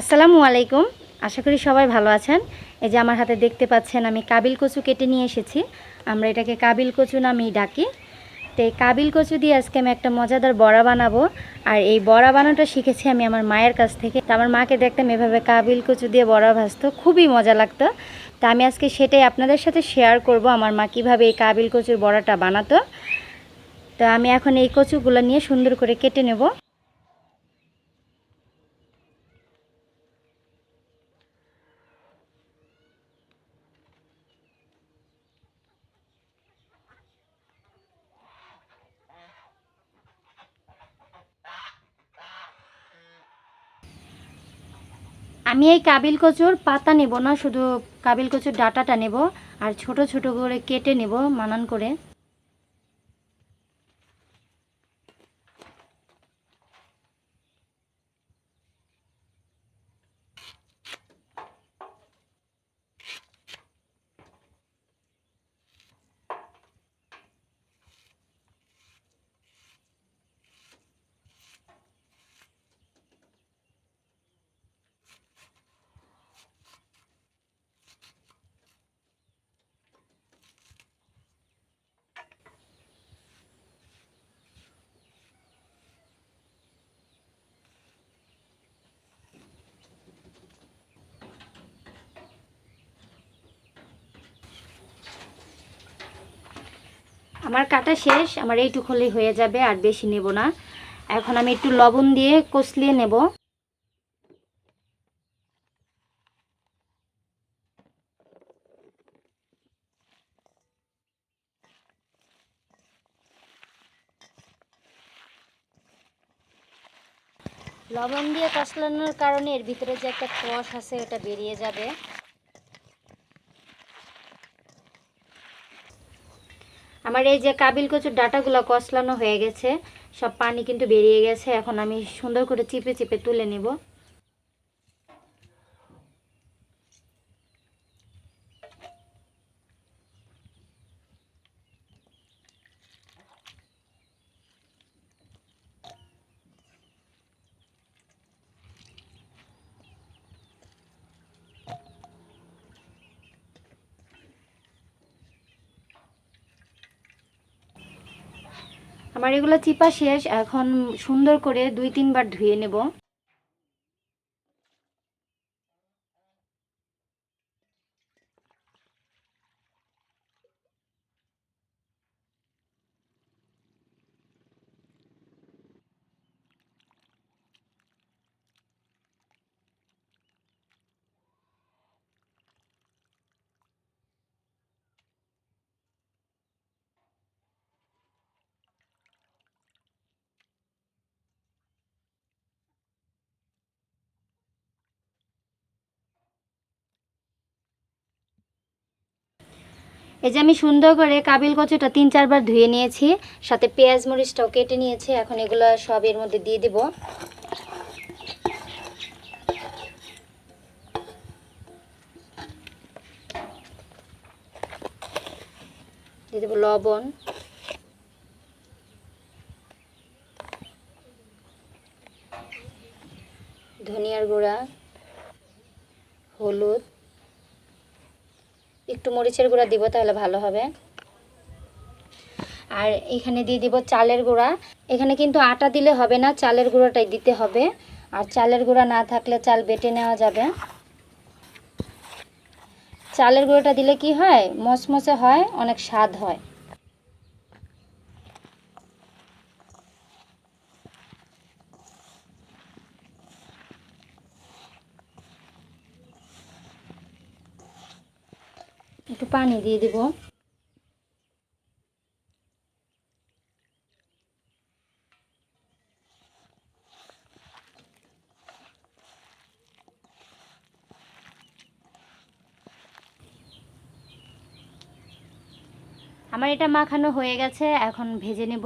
আসসালামু আলাইকুম। আশা করি সবাই ভালো আছেন। এই যে আমার হাতে দেখতে পাচ্ছেন, আমি কাবিল কচু কেটে নিয়ে এসেছি। আমরা এটাকে কাবিল কচু নামেই ডাকি। তো এই কাবিল কচু দিয়ে আজকে আমি একটা মজাদার বড়া বানাবো। আর এই বড়া বানানোটা শিখেছি আমি আমার মায়ের কাছ থেকে। তো আমার মাকে দেখতাম এভাবে কাবিল কচু দিয়ে বড়া ভাজতো, খুবই মজা লাগতো। তা আমি আজকে সেটাই আপনাদের সাথে শেয়ার করব আমার মা কীভাবে এই কাবিল কচুর বড়াটা বানাতো। তো আমি এখন এই কচুগুলো নিয়ে সুন্দর করে কেটে নেব। আমি এই কাবিল কচুর পাতা নেব না, শুধু কাবিল কচুর ডাটাটা নেব আর ছোট ছোট করে কেটে নেব মানান করে। আমার কাটা শেষ, আমার এইটুক হলেই হয়ে যাবে, আর বেশি নেব না। এখন আমি একটু লবণ দিয়ে কষলিয়ে নেব। লবণ দিয়ে কষলানোর কারণে এর ভিতরে যে একটা কষ আছে, ওটা বেরিয়ে যাবে। আমার এই যে কাবিল কচুর ডাটাগুলো কষলানো হয়ে গেছে, সব পানি কিন্তু বেরিয়ে গেছে। এখন আমি সুন্দর করে চিপে চিপে তুলে নেব। আমার এগুলো চিপা শেষ এখন সুন্দর করে দুই তিনবার ধুয়ে নেব। এই যে আমি সুন্দর করে কাবিল কচুটা তিন, চারবার ধুয়ে নিয়েছি, সাথে পেঁয়াজ মরিচটাও কেটে নিয়েছি, এখন এগুলো সব এর মধ্যে দিয়ে দিব। দিয়ে দেবো লবণ। ধনিয়ার গুঁড়া, হলুদ। একটু মরিচের গুঁড়া দিব তাহলে ভালো হবে। আর এখানে দিয়ে দিব চালের গুঁড়া। এখানে কিন্তু আটা দিলে হবে না, চালের গুঁড়াটাই দিতে হবে। আর চালের গুঁড়া না থাকলে চাল বেটে নেওয়া যাবে। চালের গুঁড়োটা দিলে কি হয়? মচমচে হয়, অনেক স্বাদ হয় একটু পানি দিয়ে দিব। আমার এটা মাখানো হয়ে গেছে এখন ভেজে নেব।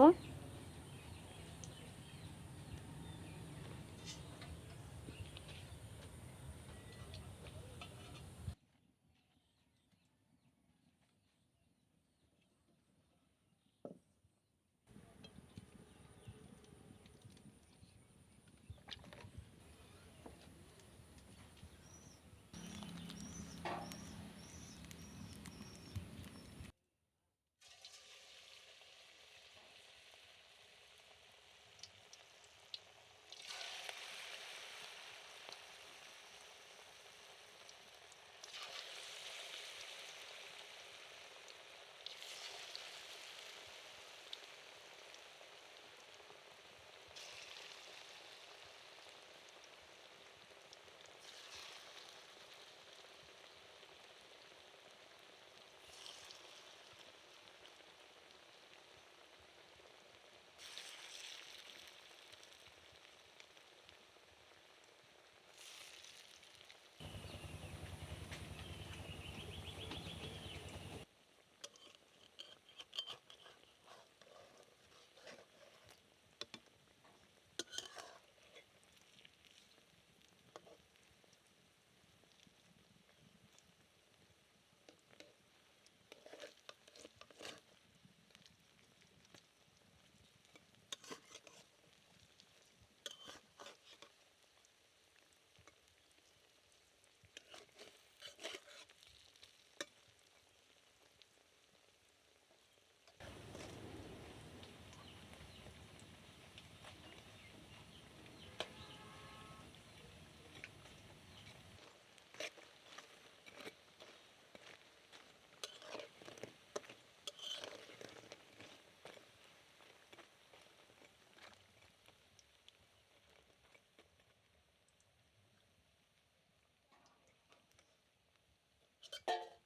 you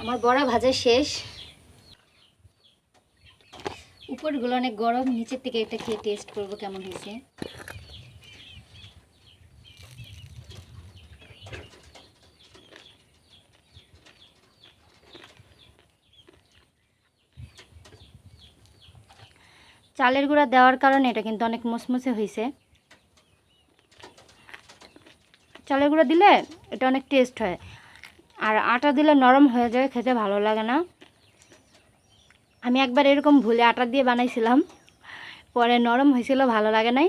আমার বড়া ভাজা শেষ। উপরগুলো অনেক গরম, নিচের থেকে এটা খেয়ে টেস্ট করব কেমন হয়েছে। চালের গুঁড়া দেওয়ার কারণে এটা কিন্তু অনেক মুসমুসে হয়েছে। চালের গুঁড়া দিলে এটা অনেক টেস্ট হয়। আর আটা দিলে নরম হয়ে যায় খেতে ভালো লাগে না। আমি একবার এরকম ভুলে আটা দিয়ে বানাইছিলাম। পরে নরম হয়েছিল, ভালো লাগে নাই।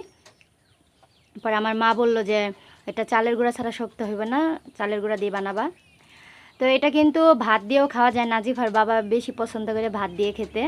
পরে আমার মা বলল যে, এটা চালের গুঁড়া ছাড়া শক্ত হইবে না, চালের গুঁড়া দিয়ে বানাবা। তো এটা কিন্তু ভাত দিয়েও খাওয়া যায়, নাজিফার বাবা বেশি পছন্দ করে ভাত দিয়ে খেতে।